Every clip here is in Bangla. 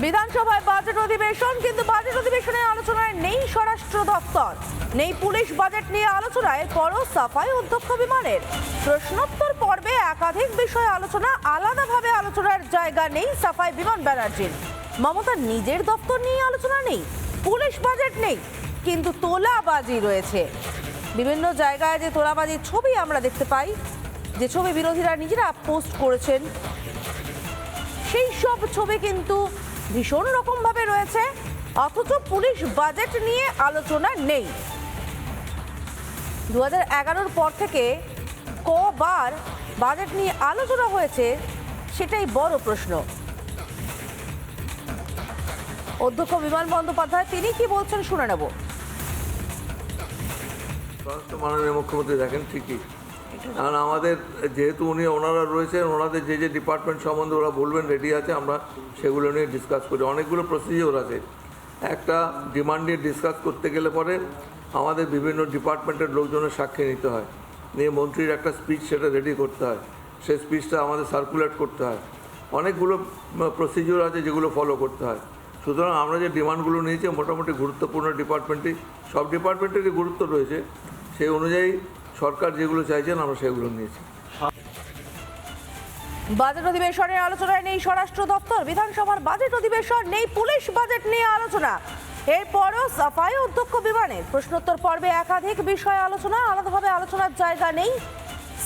বিধানসভায় বাজেট অধিবেশন, কিন্তু বাজেট অধিবেশনে আলোচনায় নেই স্বরাষ্ট্র দপ্তর। নেই পুলিশ বাজেট নিয়ে আলোচনায় বড় সাফাই অধ্যক্ষ বিমানের। প্রশ্নোত্তর পর্বে একাধিক বিষয়ে আলোচনা, আলাদাভাবে আলোচনার জায়গা নেই সাফাই বিমান ব্যানার্জির। মমতার নিজের দপ্তর নিয়ে আলোচনা নেই, পুলিশ বাজেট নেই, কিন্তু তোলাবাজি রয়েছে। বিভিন্ন জায়গায় যে তোলাবাজির ছবি আমরা দেখতে পাই, যে ছবি বিরোধীরা নিজেরা পোস্ট করেছেন, সেই সব ছবি কিন্তু ভীষণ রকমভাবে রয়েছে, অথচ পুলিশ বাজেট নিয়ে আলোচনা নেই। দু হাজার পর থেকে কবার বাজেট নিয়ে আলোচনা হয়েছে, সেটাই বড় প্রশ্ন। অধ্যক্ষ বিমান বন্দ্যোপাধ্যায়, তিনি কি বলছেন শুনে নেব। মুখ্যমন্ত্রী দেখেন ঠিকই। কারণ আমাদের যেহেতু উনি ওনারা রয়েছেন, ওনাদের যে যে ডিপার্টমেন্ট সম্বন্ধে ওরা বলবেন রেডি আছে, আমরা সেগুলো নিয়ে ডিসকাস করি। অনেকগুলো প্রসিজিওর আছে। একটা ডিমান্ড নিয়ে ডিসকাস করতে গেলে পরে আমাদের বিভিন্ন ডিপার্টমেন্টের লোকজনের সাক্ষী নিতে হয়। নিয়ে মন্ত্রীর একটা স্পিচ সেটা রেডি করতে হয়। সেই স্পিচটা আমাদের সার্কুলেট করতে হয়। অনেকগুলো প্রসিজিওর আছে যেগুলো ফলো করতে হয়। সুতরাং আমরা যে ডিমান্ডগুলো নিয়েছি, মোটামুটি গুরুত্বপূর্ণ ডিপার্টমেন্টই সব ডিপার্টমেন্টেরই গুরুত্ব রয়েছে। সেই অনুযায়ী সরকার যেগুলো চাইছেন, আমরা সেগুলো নিয়েছি। বাজেট অধিবেশনের আলোচনায় নেই স্বরাষ্ট্র দপ্তর, বিধানসভার বাজেট অধিবেশন নেই পুলিশ বাজেট নিয়ে আলোচনা। এরপরও সাফাই অধ্যক্ষ বিমানের প্রশ্নোত্তর পর্বে একাধিক বিষয়ে আলোচনা, আলাদাভাবে আলোচনার জায়গা নেই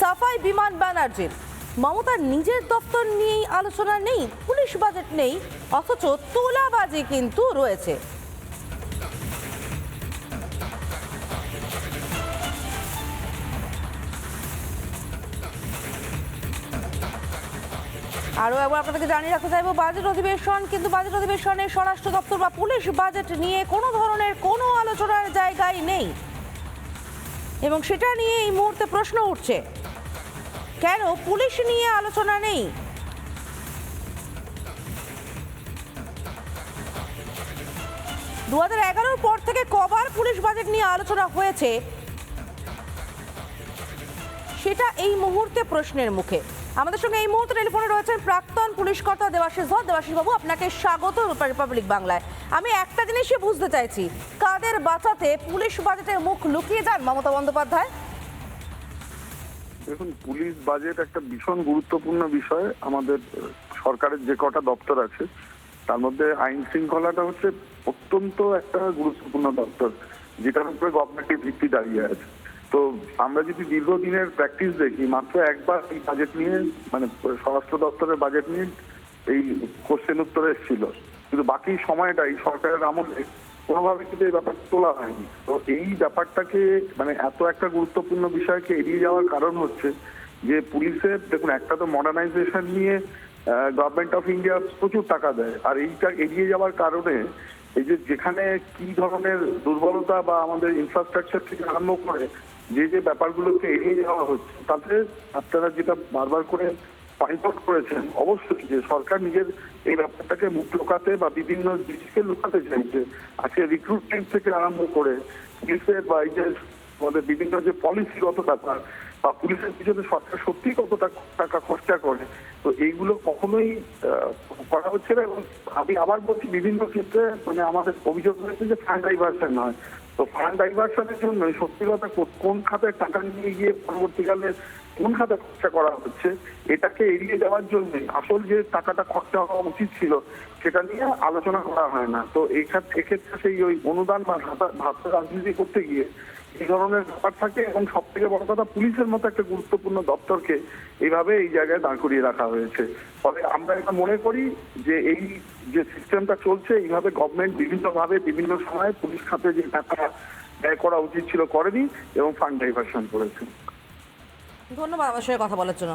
সাফাই বিমান ব্যানার্জির। মমতার নিজের দপ্তর নিয়েই আলোচনা নেই, পুলিশ বাজেট নেই, অথচ তোলাবাজি কিন্তু রয়েছে। আরও একবার আপনাদেরকে জানিয়ে রাখতে চাইব বাজেট অধিবেশন, কিন্তু বাজেট অধিবেশনে স্বরাষ্ট্র দপ্তর বা পুলিশ বাজেট নিয়ে কোনো ধরনের কোনো আলোচনার জায়গায় নেই। এবং সেটা নিয়ে এই মুহূর্তে প্রশ্ন উঠছে, কেন পুলিশ নিয়ে আলোচনা নেই? দু হাজার এগারোর পর থেকে কবার পুলিশ বাজেট নিয়ে আলোচনা হয়েছে, সেটা এই মুহূর্তে প্রশ্নের মুখে। আমাদের সঙ্গে এই মুহূর্তে টেলিফোনে রয়েছেন প্রাক্তন পুলিশ কর্তা দেবাশিস ধর দেবাশিস বাবু, আপনাকে স্বাগত রিপাবলিক বাংলায়। আমি একটা জিনিসই বুঝতে চাইছি, কাদের বাঁচাতে পুলিশ বাজেটের মুখ লুকিয়ে যান মমতা বন্দ্যোপাধ্যায়? দেখুন, পুলিশ বাজেট একটা ভীষণ গুরুত্বপূর্ণ বিষয়। আমাদের সরকারের যে কটা দপ্তর আছে, তার মধ্যে আইন শৃঙ্খলাটা হচ্ছে অত্যন্ত একটা গুরুত্বপূর্ণ দপ্তর, যেটার উপরে গভর্নমেন্টের ভিত্তি দাঁড়িয়ে আছে। তো আমরা যদি দীর্ঘদিনের প্র্যাকটিস দেখি, মাত্র একবার এই বাজেট নিয়ে মানে স্বরাষ্ট্র দপ্তরের বাজেট নিয়ে এই কোশ্চেন উত্তর এসেছিল। কিন্তু বাকি সময়টা এই সরকারের আমলে কোনোভাবে কিন্তু এই ব্যাপার তোলা হয়নি। তো এই ব্যাপারটাকে মানে এত একটা গুরুত্বপূর্ণ বিষয়কে এড়িয়ে যাওয়ার কারণ হচ্ছে যে পুলিশের দেখুন, একটা তো মডার্নাইজেশন নিয়ে গভর্নমেন্ট অফ ইন্ডিয়া প্রচুর টাকা দেয়। আর এইটা এড়িয়ে যাওয়ার কারণে এই যে যেখানে কি ধরনের দুর্বলতা বা আমাদের ইনফ্রাস্ট্রাকচার থেকে আরম্ভ করে যে যে ব্যাপারগুলোকে এগিয়ে যাওয়া হচ্ছে, তাতে আপনারা যেটা বারবার করে পয়েন্ট করেছেন, অবশ্যই যে সরকার নিজের এই ব্যাপারটাকে মুখ লুকাতে বা বিভিন্ন জিনিসকে লুকাতে চাইছে আজকে রিক্রুটমেন্ট থেকে আরম্ভ করে বা এই যে আমাদের বিভিন্ন যে পলিসিগত ব্যাপার বা পুলিশের পিছনে সরকার সত্যি কত টাকা- খরচা করে, তো এইগুলো কখনোই করা হচ্ছে না এবং আমি আবার বলছি বিভিন্ন ক্ষেত্রে মানে আমাদের অভিযোগ রয়েছে যে ফান্ড ডাইভার্সন নয়। তো ফান্ড ডাইভার্সনের জন্য সত্যি কথা কোন খাতে টাকা নিয়ে গিয়ে পরবর্তীকালে কোন খাতে খরচা করা হচ্ছে, এটাকে এড়িয়ে যাওয়ার জন্য আসল যে টাকাটা খরচা হওয়া উচিত ছিল, সেটা নিয়ে আলোচনা করা হয় না। তো এক্ষেত্রে সেই ওই অনুদান বা ভাতা রাজনীতি করতে গিয়ে এই ধরনের ব্যাপার থাকে এবং সব থেকে বড় কথা পুলিশের মতো একটা গুরুত্বপূর্ণ দপ্তরকে এইভাবে এই জায়গায় দাঁড় করিয়ে রাখা হয়েছে। ফলে আমরা এটা মনে করি যে এই যে সিস্টেমটা চলছে, এইভাবে গভর্নমেন্ট বিভিন্নভাবে বিভিন্ন সময়ে পুলিশ খাতে যে টাকা ব্যয় করা উচিত ছিল করেনি এবং ফান্ড ডাইভার্সন করেছে। ধন্যবাদ আমার সঙ্গে কথা বলার জন্য।